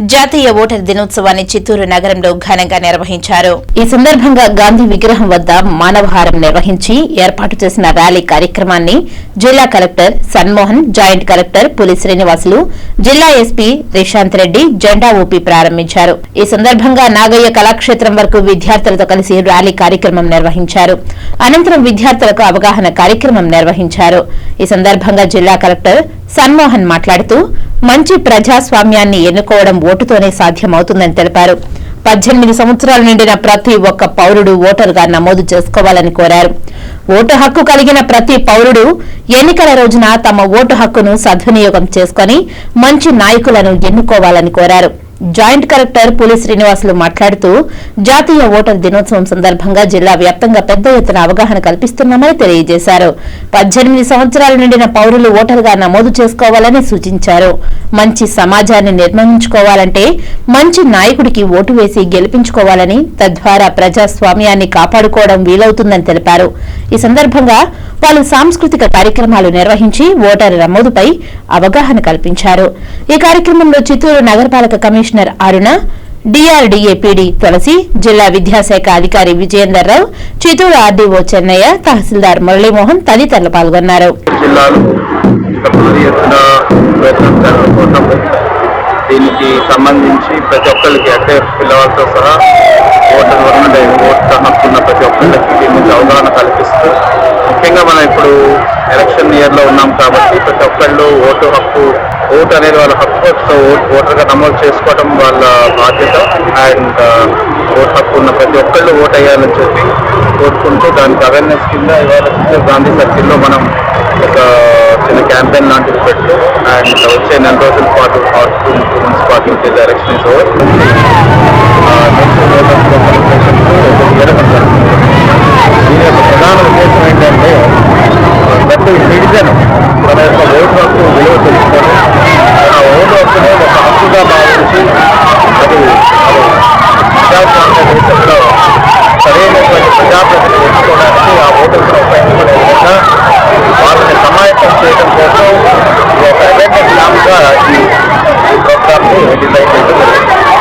జాతీయ ఓటర్ దినోత్సవాన్ని చిత్తూరు నగరంలో ఘనంగా నిర్వహించారు. ఈ సందర్భంగా గాంధీ విగ్రహం వద్ద మానవహారం నిర్వహించి ఏర్పాటు చేసిన ర్యాలీ కార్యక్రమాన్ని జిల్లా కలెక్టర్ సన్మోహన్ జాయింట్ కలెక్టర్ పులి శ్రీనివాసులు జిల్లా ఎస్పీ రిషాంత్ రెడ్డి జెండా ఊపి ప్రారంభించారు. ఈ సందర్భంగా నాగయ్య కళాక్షేత్రం వరకు విద్యార్థులతో కలిసి ర్యాలీ కార్యక్రమం నిర్వహించారు. అనంతరం విద్యార్థులకు అవగాహన కార్యక్రమం నిర్వహించారు. ఈ సందర్భంగా జిల్లా కలెక్టర్ సన్మోహన్ మాట్లాడుతూ మంచి ప్రజాస్వామ్యాన్ని ఎన్నుకోవడం ఓటుతోనే సాధ్యమవుతుందని తెలిపారు. పద్దెనిమిది సంవత్సరాలు నిండిన ప్రతి ఒక్క పౌరుడు ఓటరుగా నమోదు చేసుకోవాలని కోరారు. ఓటు హక్కు కలిగిన ప్రతి పౌరుడు ఎన్నికల రోజున తమ ఓటు హక్కును సద్వినియోగం చేసుకుని మంచి నాయకులను ఎన్నుకోవాలని కోరారు. జాయింట్ కలెక్టర్ పులి శ్రీనివాసులు మాట్లాడుతూ జాతీయ ఓటర్ దినోత్సవం సందర్భంగా జిల్లా వ్యాప్తంగా పెద్ద ఎత్తున అవగాహన కల్పిస్తున్నామని తెలియజేశారు. పద్దెనిమిది సంవత్సరాలు నిండిన పౌరులు ఓటర్గా నమోదు చేసుకోవాలని సూచించారు. మంచి సమాజాన్ని నిర్మించుకోవాలంటే మంచి నాయకుడికి ఓటు వేసి గెలిపించుకోవాలని తద్వారా ప్రజాస్వామ్యాన్ని కాపాడుకోవడం వీలవుతుందని తెలిపారు. ఈ సందర్భంగా పలు సాంస్కృతిక కార్యక్రమాలు నిర్వహించి ఓటరు నమోదుపై అవగాహన కల్పించారు. ఈ కార్యక్రమంలో చిత్తూరు నగరపాలక commissioner Aruna DRDA PD Tulasi జిల్లా విద్యాశాఖ అధికారి విజయేందర్ రావు చిత్తూరు ఆర్డీఓ చెన్నయ్య తహసీల్దార్ మురళీమోహన్ తదితరులు పాల్గొన్నారు. దీనికి సంబంధించి ప్రతి ఒక్కరికి అంటే పిల్లవాళ్ళతో సహా ఓటర్ వరణ ఓటు హక్కు ప్రతి ఒక్కరికి దీని నుంచి అవగాహన కల్పిస్తూ ముఖ్యంగా మనం ఇప్పుడు ఎలక్షన్ ఇయర్లో ఉన్నాం కాబట్టి ప్రతి ఒక్కళ్ళు ఓటు హక్కు ఓటు అనేది వాళ్ళ హక్కు సో ఓటర్గా నమోదు చేసుకోవడం వాళ్ళ బాధ్యత. అండ్ ఓటు హక్కు ఉన్న ప్రతి ఒక్కళ్ళు ఓటు అయ్యాలని చెప్పి కోరుకుంటూ దానికి అవేర్నెస్ కింద ఇవాళ గాంధీ సర్కిల్లో మనం ఒక చిన్న క్యాంపెయిన్ లాంటిది పెట్టు. అండ్ వచ్చే నెల రోజుల పాటు ఆర్ టూ టూ పాటు ఇస్ ఓవర్ మరియు ప్రజాస్వామ్య సరైనటువంటి ప్రజాప్రతినిధి ఎన్నుకోవడానికి ఆ ఓటర్లను ఉపయోగించుకునే విధంగా వాళ్ళని సమాయత్తం చేయడం కోసం ఒక అవేర్నెస్ ల్యాంప్గా ఈ ప్రోగ్రామ్ని డిజైన్ చేయడం జరిగింది